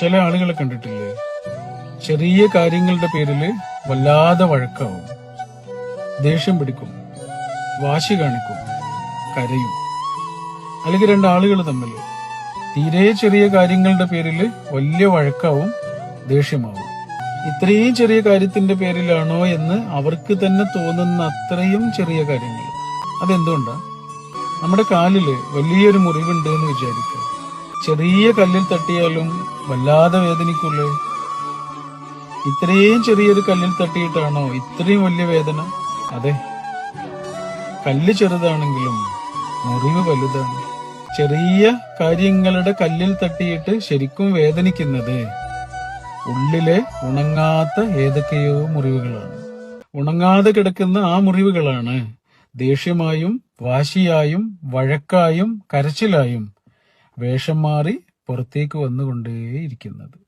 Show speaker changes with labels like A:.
A: ചില ആളുകളെ കണ്ടിട്ടില്ലേ? ചെറിയ കാര്യങ്ങളുടെ പേരിൽ വല്ലാതെ വഴക്കാവും. ദേഷ്യം പിടിക്കും. വാശി കാണിക്കും. കരയും. അല്ലെങ്കിൽ രണ്ടാളുകൾ തമ്മിൽ തീരെ ചെറിയ കാര്യങ്ങളുടെ പേരിൽ വലിയ വഴക്കാവും ദേഷ്യമാവും. ഇത്രയും ചെറിയ കാര്യത്തിന്റെ പേരിലാണോ എന്ന് അവർക്ക് തന്നെ തോന്നുന്ന അത്രയും ചെറിയ കാര്യങ്ങൾ. അതെന്തുകൊണ്ടാ? നമ്മുടെ കാലിൽ വലിയൊരു മുറിവുണ്ട് എന്ന് വിചാരിക്കുക. ചെറിയ കല്ലിൽ തട്ടിയാലും വല്ലാതെ വേദനിക്കൂലേ ഇത്രയും ചെറിയൊരു കല്ലിൽ തട്ടിയിട്ടാണോ ഇത്രയും വലിയ വേദന? അതെ. കല്ല് ചെറുതാണെങ്കിലും മുറിവ് വലുതാണ്. ചെറിയ കാര്യങ്ങളുടെ കല്ലിൽ തട്ടിയിട്ട് ശരിക്കും വേദനിക്കുന്നത് ഉള്ളിലെ ഉണങ്ങാത്ത ഏതൊക്കെയോ മുറിവുകളാണ്. ഉണങ്ങാതെ കിടക്കുന്ന ആ മുറിവുകളാണ് ദേഷ്യമായും വാശിയായും വഴക്കായും കരച്ചിലായും വേഷം മാറി പുറത്തേക്ക് വന്നുകൊണ്ടേയിരിക്കുന്നത്.